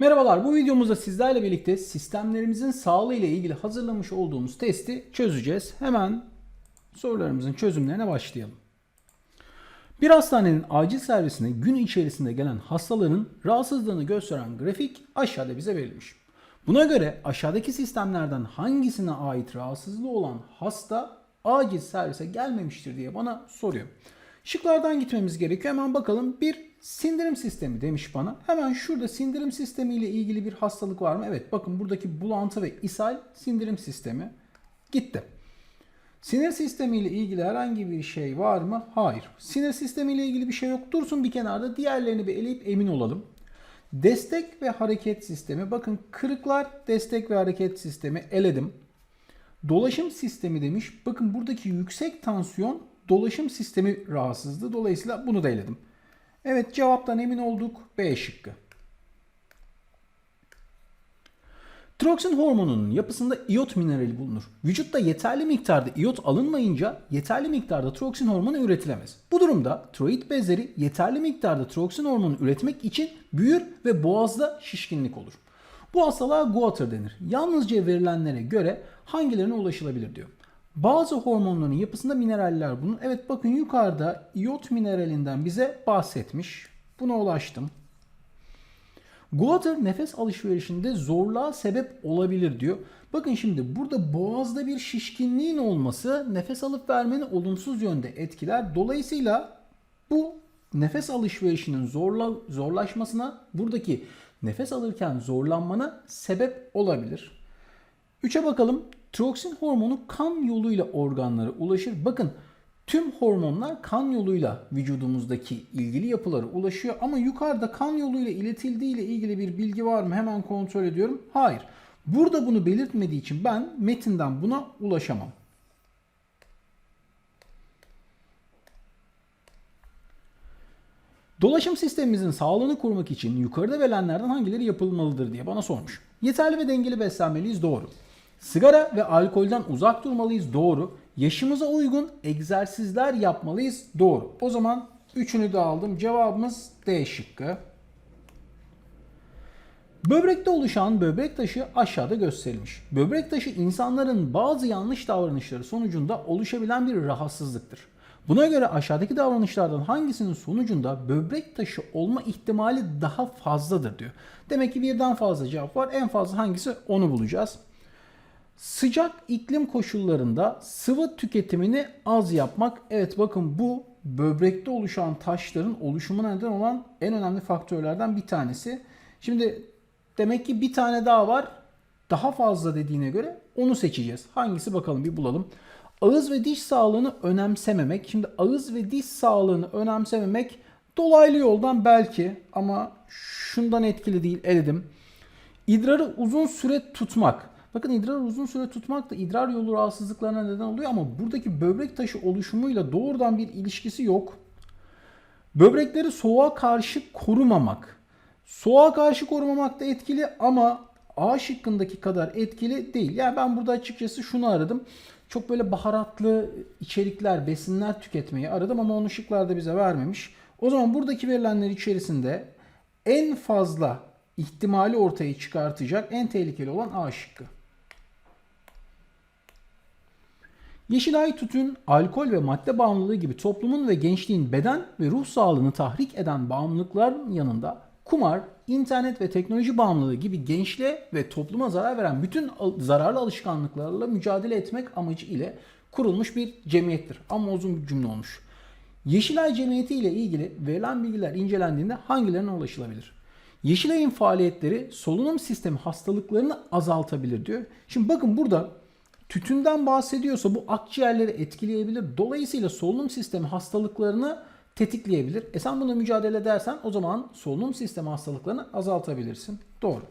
Merhabalar, bu videomuzda sizlerle birlikte sistemlerimizin sağlığı ile ilgili hazırlamış olduğumuz testi çözeceğiz. Hemen sorularımızın çözümlerine başlayalım. Bir hastanenin acil servisine gün içerisinde gelen hastaların rahatsızlığını gösteren grafik aşağıda bize verilmiş. Buna göre aşağıdaki sistemlerden hangisine ait rahatsızlığı olan hasta acil servise gelmemiştir diye bana soruyor. Şıklardan gitmemiz gerekiyor. Hemen bakalım. Bir sindirim sistemi demiş bana. Hemen şurada sindirim sistemi ile ilgili bir hastalık var mı? Evet bakın buradaki bulantı ve ishal sindirim sistemi gitti. Sinir sistemi ile ilgili herhangi bir şey var mı? Hayır. Sinir sistemi ile ilgili bir şey yok. Dursun bir kenarda. Diğerlerini bir eleyip emin olalım. Destek ve hareket sistemi. Bakın kırıklar destek ve hareket sistemi eledim. Dolaşım sistemi demiş. Bakın buradaki yüksek tansiyon dolaşım sistemi rahatsızlığı. Dolayısıyla bunu da eledim. Evet cevaptan emin olduk. B şıkkı. Troksin hormonunun yapısında iot minerali bulunur. Vücutta yeterli miktarda iot alınmayınca yeterli miktarda troksin hormonu üretilemez. Bu durumda tiroid bezleri yeterli miktarda troksin hormonu üretmek için büyür ve boğazda şişkinlik olur. Bu hastalığa goiter denir. Yalnızca verilenlere göre hangilerine ulaşılabilir diyor. Bazı hormonların yapısında mineraller bulunur. Evet bakın yukarıda iot mineralinden bize bahsetmiş. Buna ulaştım. Goiter nefes alışverişinde zorluğa sebep olabilir diyor. Bakın şimdi burada boğazda bir şişkinliğin olması nefes alıp vermeni olumsuz yönde etkiler. Dolayısıyla bu nefes alışverişinin zorla, zorlaşmasına buradaki nefes alırken zorlanmana sebep olabilir. 3'e bakalım. Tiroxin hormonu kan yoluyla organlara ulaşır. Bakın tüm hormonlar kan yoluyla vücudumuzdaki ilgili yapılara ulaşıyor ama yukarıda kan yoluyla iletildiği ile ilgili bir bilgi var mı? Hemen kontrol ediyorum. Hayır. Burada bunu belirtmediği için ben metinden buna ulaşamam. Dolaşım sistemimizin sağlığını korumak için yukarıda verilenlerden hangileri yapılmalıdır diye bana sormuş. Yeterli ve dengeli beslenmeliyiz doğru. Sigara ve alkolden uzak durmalıyız doğru. Yaşımıza uygun egzersizler yapmalıyız doğru. O zaman üçünü de aldım. Cevabımız D şıkkı. Böbrekte oluşan böbrek taşı aşağıda gösterilmiş. Böbrek taşı insanların bazı yanlış davranışları sonucunda oluşabilen bir rahatsızlıktır. Buna göre aşağıdaki davranışlardan hangisinin sonucunda böbrek taşı olma ihtimali daha fazladır diyor. Demek ki birden fazla cevap var. En fazla hangisi onu bulacağız. Sıcak iklim koşullarında sıvı tüketimini az yapmak. Evet bakın bu böbrekte oluşan taşların oluşumuna neden olan en önemli faktörlerden bir tanesi. Şimdi demek ki bir tane daha var. Daha fazla dediğine göre onu seçeceğiz. Hangisi bakalım bir bulalım. Ağız ve diş sağlığını önemsememek. Şimdi ağız ve diş sağlığını önemsememek dolaylı yoldan belki ama şundan etkili değil eledim. İdrarı uzun süre tutmak. Bakın idrarı uzun süre tutmak da idrar yolu rahatsızlıklarına neden oluyor ama buradaki böbrek taşı oluşumuyla doğrudan bir ilişkisi yok. Böbrekleri soğuğa karşı korumamak. Soğuğa karşı korumamak da etkili ama A şıkkındaki kadar etkili değil. Yani ben burada açıkçası şunu aradım. Çok böyle baharatlı içerikler, besinler tüketmeyi aradım ama onu şıklarda bize vermemiş. O zaman buradaki verilenler içerisinde en fazla ihtimali ortaya çıkartacak en tehlikeli olan A şıkkı. Yeşilay tütün, alkol ve madde bağımlılığı gibi toplumun ve gençliğin beden ve ruh sağlığını tahrik eden bağımlılıkların yanında kumar, internet ve teknoloji bağımlılığı gibi gençliğe ve topluma zarar veren bütün zararlı alışkanlıklarla mücadele etmek amacı ile kurulmuş bir cemiyettir. Ama uzun bir cümle olmuş. Yeşilay Cemiyeti ile ilgili verilen bilgiler incelendiğinde hangilerine ulaşılabilir? Yeşilay'ın faaliyetleri solunum sistemi hastalıklarını azaltabilir diyor. Şimdi bakın burada tütünden bahsediyorsa bu akciğerleri etkileyebilir. Dolayısıyla solunum sistemi hastalıklarını tetikleyebilir. E sen buna mücadele edersen o zaman solunum sistemi hastalıklarını azaltabilirsin. Doğru.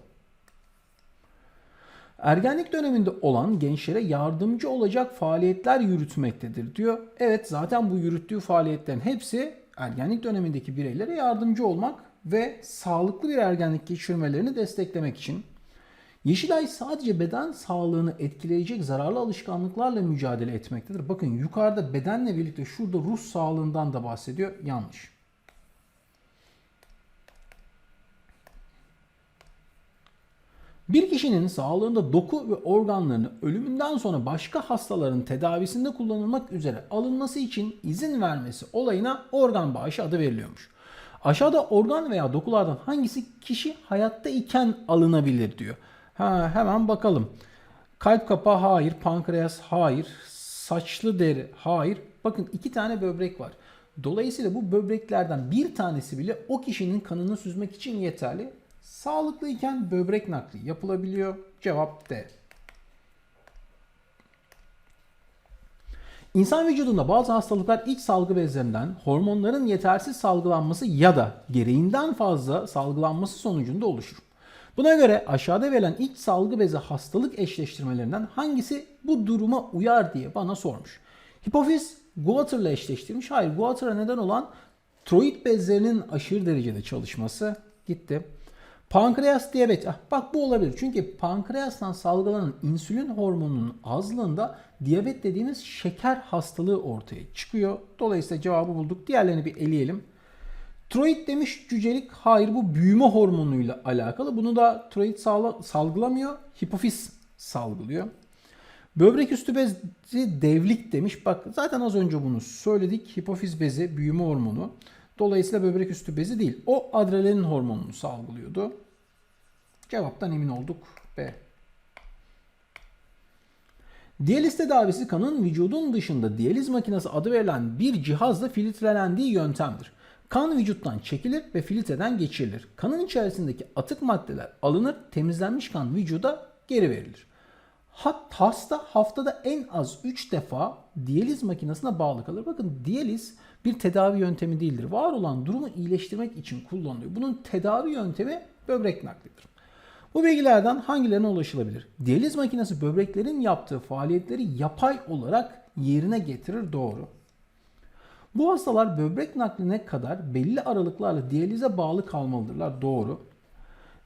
Ergenlik döneminde olan gençlere yardımcı olacak faaliyetler yürütmektedir diyor. Evet zaten bu yürüttüğü faaliyetlerin hepsi ergenlik dönemindeki bireylere yardımcı olmak ve sağlıklı bir ergenlik geçirmelerini desteklemek için. Yeşilay sadece beden sağlığını etkileyecek zararlı alışkanlıklarla mücadele etmektedir. Bakın yukarıda bedenle birlikte şurada ruh sağlığından da bahsediyor. Yanlış. Bir kişinin sağlığında doku ve organlarını ölümünden sonra başka hastaların tedavisinde kullanılmak üzere alınması için izin vermesi olayına organ bağışı adı veriliyormuş. Aşağıda organ veya dokulardan hangisi kişi hayatta iken alınabilir diyor. Ha, hemen bakalım. Kalp kapağı hayır, pankreas hayır, saçlı deri hayır. Bakın iki tane böbrek var. Dolayısıyla bu böbreklerden bir tanesi bile o kişinin kanını süzmek için yeterli. Sağlıklıyken böbrek nakli yapılabiliyor. Cevap D. İnsan vücudunda bazı hastalıklar iç salgı bezlerinden hormonların yetersiz salgılanması ya da gereğinden fazla salgılanması sonucunda oluşur. Buna göre aşağıda verilen iç salgı bezi hastalık eşleştirmelerinden hangisi bu duruma uyar diye bana sormuş. Hipofiz Goiter ile eşleştirmiş. Hayır Goiter'a neden olan tiroid bezlerinin aşırı derecede çalışması gitti. Pankreas diyabet. Ah, bak bu olabilir. Çünkü pankreastan salgılanan insülin hormonunun azlığında diyabet dediğimiz şeker hastalığı ortaya çıkıyor. Dolayısıyla cevabı bulduk. Diğerlerini bir eleyelim. Tiroid demiş cücelik. Hayır bu büyüme hormonuyla alakalı. Bunu da tiroid salgılamıyor. Hipofiz salgılıyor. Böbrek üstü bezi devlik demiş. Bak zaten az önce bunu söyledik. Hipofiz bezi büyüme hormonu. Dolayısıyla böbrek üstü bezi değil. O adrenalin hormonunu salgılıyordu. Cevaptan emin olduk. B. Diyaliz tedavisi kanın vücudun dışında diyaliz makinesi adı verilen bir cihazla filtrelendiği yöntemdir. Kan vücuttan çekilir ve filtreden geçirilir. Kanın içerisindeki atık maddeler alınır, temizlenmiş kan vücuda geri verilir. Hasta haftada en az 3 defa diyaliz makinesine bağlı kalır. Bakın diyaliz bir tedavi yöntemi değildir. Var olan durumu iyileştirmek için kullanılıyor. Bunun tedavi yöntemi böbrek naklidir. Bu bilgilerden hangilerine ulaşılabilir? Diyaliz makinesi böbreklerin yaptığı faaliyetleri yapay olarak yerine getirir doğru. Bu hastalar böbrek nakline kadar belli aralıklarla diyalize bağlı kalmalıdırlar doğru.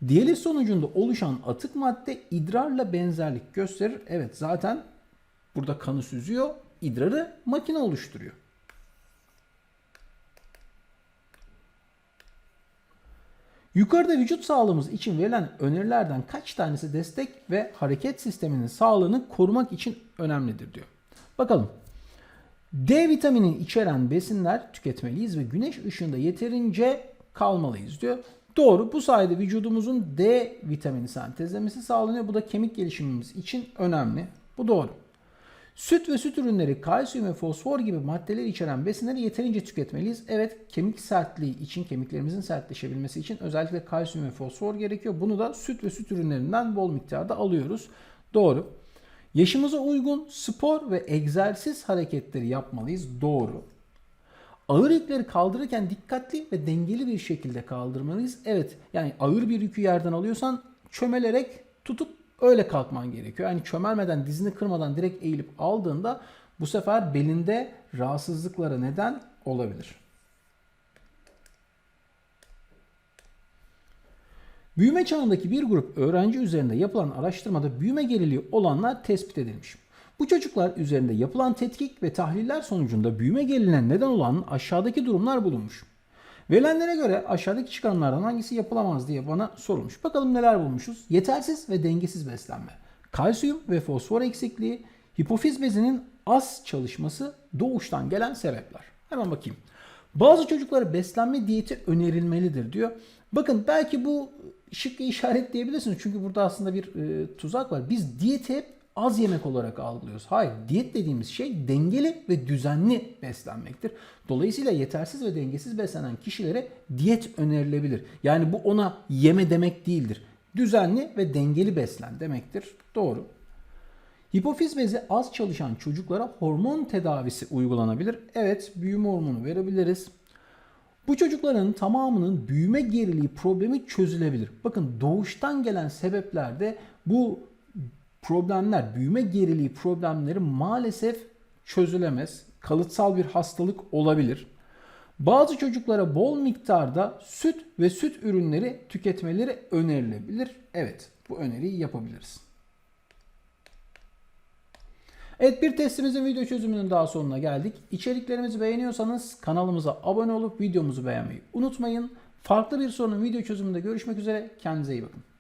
Diyaliz sonucunda oluşan atık madde idrarla benzerlik gösterir. Evet zaten burada kanı süzüyor, idrarı makine oluşturuyor. Yukarıda vücut sağlığımız için verilen önerilerden kaç tanesi destek ve hareket sisteminin sağlığını korumak için önemlidir diyor. Bakalım. D vitamini içeren besinler tüketmeliyiz ve güneş ışığında yeterince kalmalıyız diyor. Doğru. Bu sayede vücudumuzun D vitamini sentezlemesi sağlanıyor. Bu da kemik gelişimimiz için önemli. Bu doğru. Süt ve süt ürünleri kalsiyum ve fosfor gibi maddeler içeren besinleri yeterince tüketmeliyiz. Evet kemik sertliği için, kemiklerimizin sertleşebilmesi için özellikle kalsiyum ve fosfor gerekiyor. Bunu da süt ve süt ürünlerinden bol miktarda alıyoruz. Doğru. Yaşımıza uygun spor ve egzersiz hareketleri yapmalıyız. Doğru. Ağır yükleri kaldırırken dikkatli ve dengeli bir şekilde kaldırmalıyız. Evet yani ağır bir yükü yerden alıyorsan çömelerek tutup öyle kalkman gerekiyor. Yani çömelmeden dizini kırmadan direkt eğilip aldığında bu sefer belinde rahatsızlıklara neden olabilir. Büyüme çağındaki bir grup öğrenci üzerinde yapılan araştırmada büyüme geriliği olanlar tespit edilmiş. Bu çocuklar üzerinde yapılan tetkik ve tahliller sonucunda büyüme geriliğine neden olan aşağıdaki durumlar bulunmuş. Verilenlere göre aşağıdaki çıkarımlardan hangisi yapılamaz diye bana sorulmuş. Bakalım neler bulmuşuz. Yetersiz ve dengesiz beslenme. Kalsiyum ve fosfor eksikliği, hipofiz bezinin az çalışması doğuştan gelen sebepler. Hemen bakayım. Bazı çocuklara beslenme diyeti önerilmelidir diyor. Bakın belki bu şıkkı işaretleyebilirsiniz. Çünkü burada aslında bir e, tuzak var. Biz diyeti hep az yemek olarak algılıyoruz. Hayır, diyet dediğimiz şey dengeli ve düzenli beslenmektir. Dolayısıyla yetersiz ve dengesiz beslenen kişilere diyet önerilebilir. Yani bu ona yeme demek değildir. Düzenli ve dengeli beslen demektir. Doğru. Hipofiz bezi az çalışan çocuklara hormon tedavisi uygulanabilir. Evet, büyüme hormonu verebiliriz. Bu çocukların tamamının büyüme geriliği problemi çözülebilir. Bakın doğuştan gelen sebeplerde bu problemler, büyüme geriliği problemleri maalesef çözülemez. Kalıtsal bir hastalık olabilir. Bazı çocuklara bol miktarda süt ve süt ürünleri tüketmeleri önerilebilir. Evet, bu öneriyi yapabiliriz. Evet bir testimizin video çözümünün daha sonuna geldik. İçeriklerimizi beğeniyorsanız kanalımıza abone olup videomuzu beğenmeyi unutmayın. Farklı bir sorunun video çözümünde görüşmek üzere. Kendinize iyi bakın.